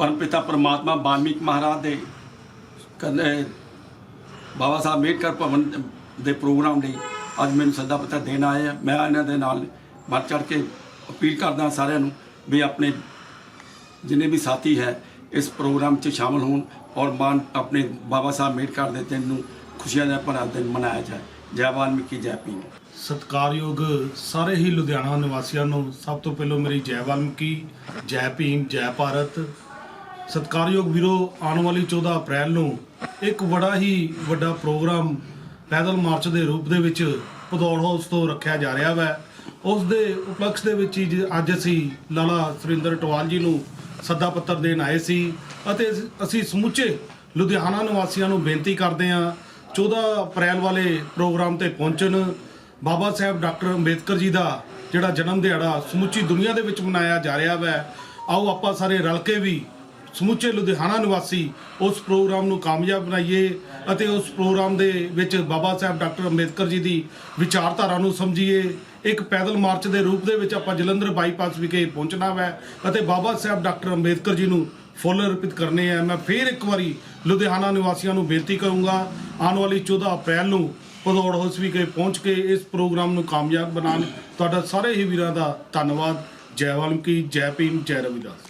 ਪਰਮ ਪਿਤਾ ਪਰਮਾਤਮਾ ਬਾਲਮੀਕ ਮਹਾਰਾਜ ਦੇ ਕਹਿੰਦੇ ਬਾਬਾ ਸਾਹਿਬ ਅੰਬੇਡਕਰ ਭਵਨ ਦੇ ਪ੍ਰੋਗਰਾਮ ਲਈ ਅੱਜ ਮੈਨੂੰ ਸੱਦਾ ਪੱਤਰ ਦੇਣ ਆਏ ਆ। ਮੈਂ ਇਹਨਾਂ ਦੇ ਨਾਲ ਵੱਧ ਚੜ ਕੇ ਅਪੀਲ ਕਰਦਾ ਸਾਰਿਆਂ ਨੂੰ ਵੀ ਆਪਣੇ ਜਿੰਨੇ ਵੀ ਸਾਥੀ ਹੈ, ਇਸ ਪ੍ਰੋਗਰਾਮ 'ਚ ਸ਼ਾਮਲ ਹੋਣ ਔਰ ਮਾਨ ਆਪਣੇ ਬਾਬਾ ਸਾਹਿਬ ਅੰਬੇਡਕਰ ਦੇ ਦਿਨ ਨੂੰ ਖੁਸ਼ੀਆਂ ਦਾ ਭਰਾ ਦਿਨ ਮਨਾਇਆ ਜਾਏ। ਜੈ ਵਾਲਮੀਕੀ, ਜੈ ਭੀਮ। ਸਤਿਕਾਰਯੋਗ ਸਾਰੇ ਹੀ ਲੁਧਿਆਣਾ ਨਿਵਾਸੀਆਂ ਨੂੰ ਸਭ ਤੋਂ ਪਹਿਲਾਂ ਮੇਰੀ ਜੈ ਵਾਲਮੀਕੀ, ਜੈ ਭੀਮ, ਜੈ ਭਾਰਤ। ਸਤਿਕਾਰਯੋਗ ਵੀਰੋ, ਆਉਣ ਵਾਲੀ 14 ਅਪ੍ਰੈਲ ਨੂੰ ਇੱਕ ਬੜਾ ਹੀ ਵੱਡਾ ਪ੍ਰੋਗਰਾਮ ਪੈਦਲ ਮਾਰਚ ਦੇ ਰੂਪ ਦੇ ਵਿੱਚ ਪਦੌੜ ਹਾਊਸ ਤੋਂ ਰੱਖਿਆ ਜਾ ਰਿਹਾ ਹੈ ਉਸ ਦੇ ਉਪਲਕਸ਼ ਦੇ ਵਿੱਚ ਹੀ ਜ- ਅੱਜ ਅਸੀਂ ਲਾਲਾ ਸੁਰਿੰਦਰ ਟਵਾਲ ਜੀ ਨੂੰ ਸੱਦਾ ਪੱਤਰ ਦੇਣ ਆਏ ਸੀ ਅਤੇ ਅਸੀਂ ਸਮੁੱਚੇ ਲੁਧਿਆਣਾ ਨਿਵਾਸੀਆਂ ਨੂੰ ਬੇਨਤੀ ਕਰਦੇ ਹਾਂ 14 ਅਪ੍ਰੈਲ ਵਾਲੇ ਪ੍ਰੋਗਰਾਮ ਤੇ ਪਹੁੰਚਣ। ਬਾਬਾ ਸਾਹਿਬ ਡਾਕਟਰ ਅੰਬੇਦਕਰ ਜੀ ਦਾ ਜਿਹੜਾ ਜਨਮ ਦਿਹਾੜਾ ਸਮੁੱਚੀ ਦੁਨੀਆ ਦੇ ਵਿੱਚ ਮਨਾਇਆ ਜਾ ਰਿਹਾ ਹੈ ਆਓ ਆਪਾਂ ਸਾਰੇ ਰਲ ਕੇ ਵੀ ਸਮੁੱਚੇ ਲੁਧਿਆਣਾ ਨਿਵਾਸੀ ਉਸ ਪ੍ਰੋਗਰਾਮ ਨੂੰ ਕਾਮਯਾਬ ਬਣਾਈਏ ਅਤੇ ਉਸ ਪ੍ਰੋਗਰਾਮ ਦੇ ਵਿੱਚ ਬਾਬਾ ਸਾਹਿਬ ਡਾਕਟਰ ਅੰਬੇਦਕਰ ਜੀ ਦੀ ਵਿਚਾਰਧਾਰਾ ਨੂੰ ਸਮਝੀਏ। ਇੱਕ ਪੈਦਲ ਮਾਰਚ ਦੇ ਰੂਪ ਦੇ ਵਿੱਚ ਆਪਾਂ ਜਲੰਧਰ ਬਾਈਪਾਸ ਵਿਖੇ ਪਹੁੰਚਣਾ ਹੈ ਅਤੇ ਬਾਬਾ ਸਾਹਿਬ ਡਾਕਟਰ ਅੰਬੇਦਕਰ ਜੀ ਨੂੰ ਫੁੱਲ ਅਰਪਿਤ ਕਰਨੇ ਆ। ਮੈਂ ਫੇਰ ਇੱਕ ਵਾਰੀ ਲੁਧਿਆਣਾ ਨਿਵਾਸੀਆਂ ਨੂੰ ਬੇਨਤੀ ਕਰੂੰਗਾ, ਆਉਣ ਵਾਲੀ 14 ਅਪ੍ਰੈਲ ਨੂੰ ਭਦੌੜ ਹਾਊਸ ਵਿਖੇ ਪਹੁੰਚ ਕੇ ਇਸ ਪ੍ਰੋਗਰਾਮ ਨੂੰ ਕਾਮਯਾਬ ਬਣਾਉਣ। ਤੁਹਾਡਾ ਸਾਰੇ ਹੀ ਵੀਰਾਂ ਦਾ ਧੰਨਵਾਦ। ਜੈ ਵਾਲਮਕੀ, ਜੈ ਭੀਮ, ਜੈ ਰਵਿਦਾਸ।